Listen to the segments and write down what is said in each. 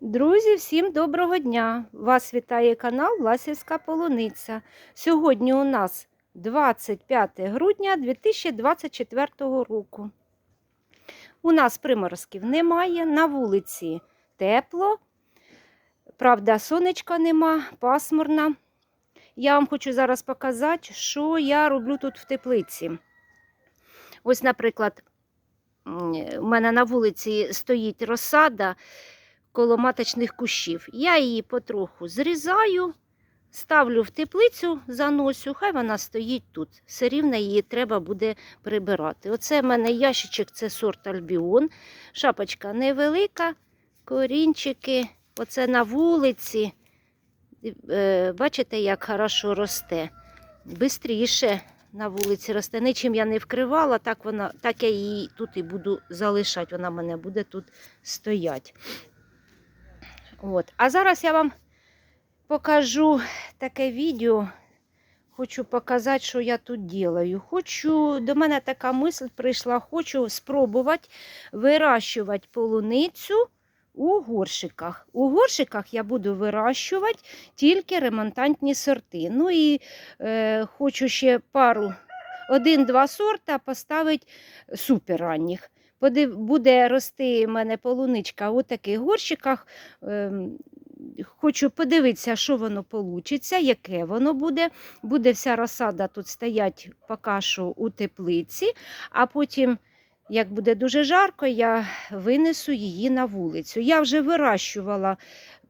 Друзі, всім доброго дня! Вас вітає канал Власівська Полуниця. Сьогодні у нас 25 грудня 2024 року. У нас приморозків немає, на вулиці тепло, правда, сонечка нема, пасмурна. Я вам хочу зараз показати, що я роблю тут в теплиці. Ось, наприклад, у мене на вулиці стоїть розсада коло маточних кущів. Я її потроху зрізаю, ставлю в теплицю, заносю, хай вона стоїть тут. Все рівно її треба буде прибирати. Оце в мене ящичок, це сорт Альбіон. Шапочка невелика, корінчики. Оце на вулиці. Е, Бачите, як хорошо росте. Бистріше на вулиці росте. Нічим я не вкривала, так, вона, так я її тут і буду залишати. Вона в мене буде тут стояти. От. А зараз я вам покажу таке відео. Хочу показати, що я тут делаю. Хочу, до мене така мисль прийшла, хочу спробувати вирощувати полуницю у горшиках. У горшиках я буду вирощувати тільки ремонтантні сорти. Ну і е, хочу ще пару, один-два сорта поставити суперранніх. Буде рости в мене полуничка у таких горщиках. Ем, Хочу подивитися, що воно вийде, яке воно буде. Буде вся розсада тут стоять поки що у теплиці, а потім, як буде дуже жарко, я винесу її на вулицю. Я вже вирощувала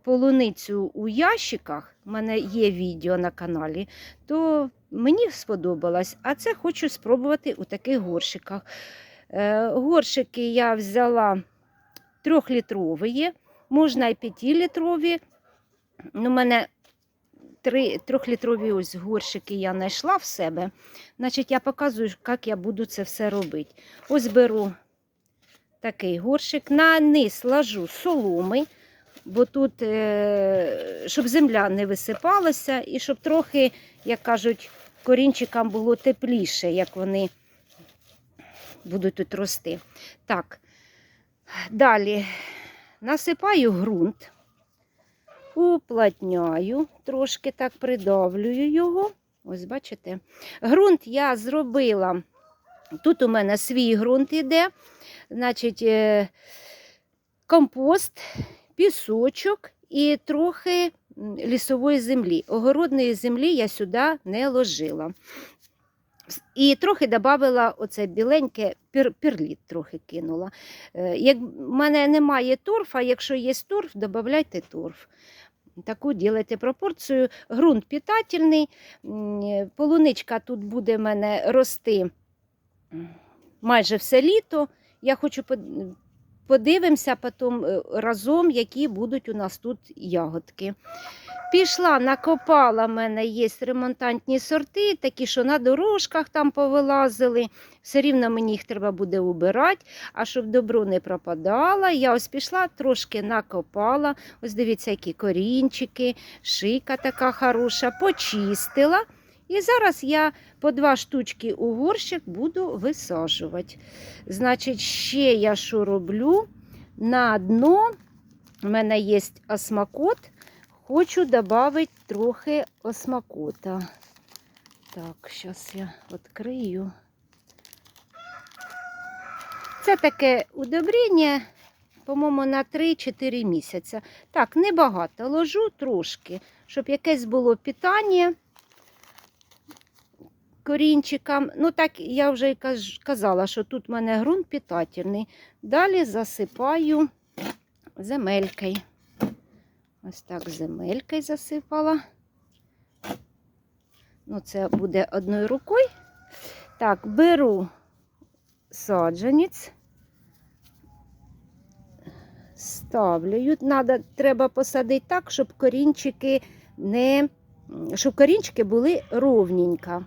полуницю у ящиках, у мене є відео на каналі, то мені сподобалось, а це хочу спробувати у таких горщиках. Е, Горшики я взяла трьохлітрові, можна і п'ятилітрові. У мене три трьохлітрові ось горшики я знайшла в себе. Значить, я показую, як я буду це все робити. Ось беру такий горшик, на низ ложу соломи, бо тут, е, щоб земля не висипалася, і щоб трохи, як кажуть, корінчикам було тепліше, як вони будуть тут рости. Так, далі насипаю ґрунт, уплотняю, трошки так придавлюю його. Ось бачите. Ґрунт я зробила. Тут у мене свій ґрунт іде, значить, е, компост, пісочок і трохи лісової землі. Огородної землі я сюди не ложила. І трохи додала оце біленьке пір, пірліт трохи кинула. Е, Як в мене немає торфа, якщо є торф, додавайте торф. Таку ділити пропорцію. Грунт питательний. Е, Полуничка тут буде в мене рости майже все літо. Я хочу подивимося потім е, разом, які будуть у нас тут ягодки. Пішла, накопала, в мене є ремонтантні сорти, такі, що на дорожках там повилазили. Все рівно мені їх треба буде убирати, а щоб добро не пропадало, я ось пішла, трошки накопала. Ось дивіться, які корінчики, шийка така хороша, почистила. І зараз я по два штучки у горщик буду висаджувати. Значить, ще я що роблю? На дно в мене є осмакот. Хочу додати трохи осмакота. Так, зараз я відкрию. Це таке удобрення, по-моєму, на 3-4 місяці. Так, небагато ложу трошки, щоб якесь було питання корінчикам. Ну, так я вже і казала, що тут в мене ґрунт питательний. Далі засипаю земелькою. Ось так земелькою засипала. Ну, це буде одною рукою. Так, беру саджанець, ставлю. Надо, треба посадити так, щоб корінчики не, щоб корінчики були ровненько.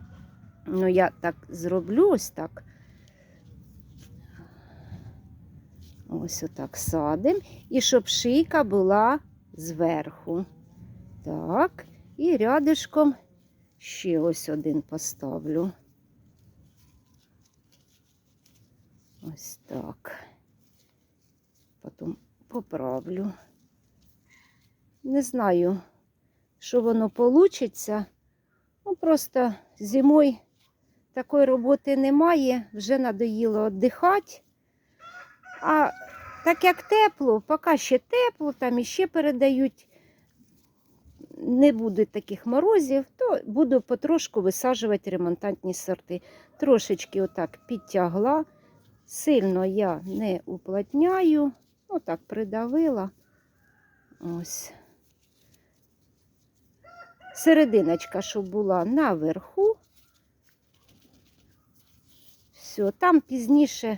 Ну, я так зроблю ось так. Ось отак садимо. І щоб шийка була зверху. Так, і рядишком ще ось один поставлю. Ось так. Потім поправлю. Не знаю, що воно получиться. Ну, просто зимою такої роботи немає, вже надоїло віддихати. А так як тепло, поки ще тепло, там іще передають, не буде таких морозів, то буду потрошку висаджувати ремонтантні сорти. Трошечки отак підтягла, сильно я не уплотняю, отак придавила. Ось. Серединочка, щоб була наверху. Все, там пізніше,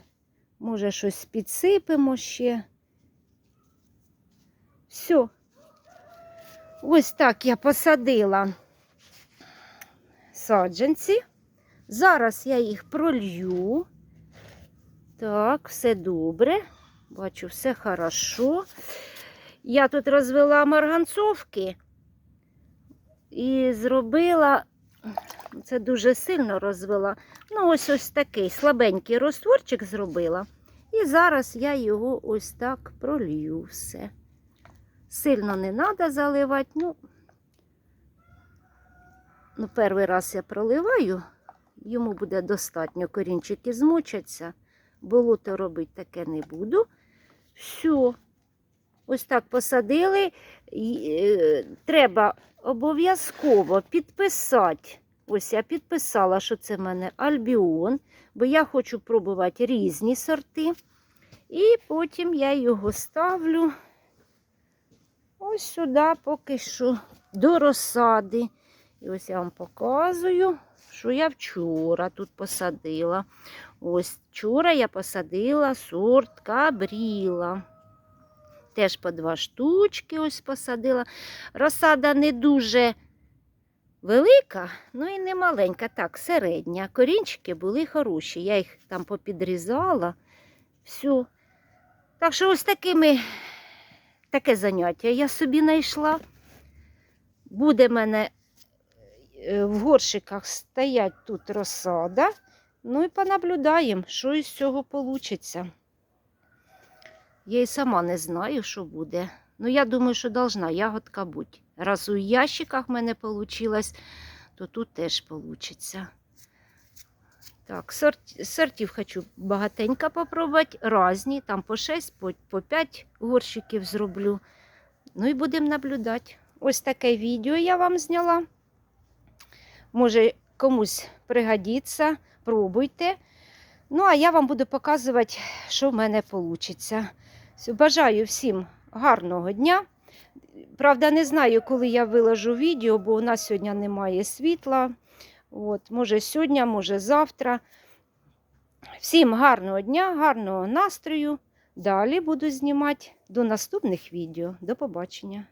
може, щось підсипемо ще. Все. Ось так я посадила саджанці. Зараз я їх пролью. Так, все добре. Бачу, все хорошо. Я тут розвела марганцовки і зробила, це дуже сильно розвела. Ну, ось ось такий слабенький розтворчик зробила. І зараз я його ось так пролью все. Сильно не треба заливати. Ну, ну, перший раз я проливаю, йому буде достатньо, корінчики змочаться. Болото робити таке не буду. Все. Ось так посадили. Е, Треба обов'язково підписати. Ось я підписала, що це в мене альбіон, бо я хочу пробувати різні сорти. І потім я його ставлю ось сюди, поки що до розсади. І ось я вам показую, що я вчора тут посадила. Ось вчора я посадила сорт кабріла. Теж по два штучки ось посадила. Розсада не дуже велика, ну і не маленька, так, середня. Корінчики були хороші. Я їх там попідрізала. Все. Так що ось такими таке заняття я собі знайшла. Буде в мене е, в горщиках стоять тут розсада. Ну і понаблюдаємо, що із цього вийде. Я і сама не знаю, що буде. Ну, я думаю, що должна ягодка бути. Раз у ящиках в мене вийшло, то тут теж вийде. Так, сорт, сортів хочу багатенько попробувати, різні, там по 6, по, по 5 горщиків зроблю. Ну і будемо наблюдати. Ось таке відео я вам зняла. Може, комусь пригодиться, пробуйте. Ну, а я вам буду показувати, що в мене вийде. Бажаю всім гарного дня. Правда, не знаю, коли я виложу відео, бо у нас сьогодні немає світла. От, може сьогодні, може завтра. Всім гарного дня, гарного настрою. Далі буду знімати до наступних відео. До побачення.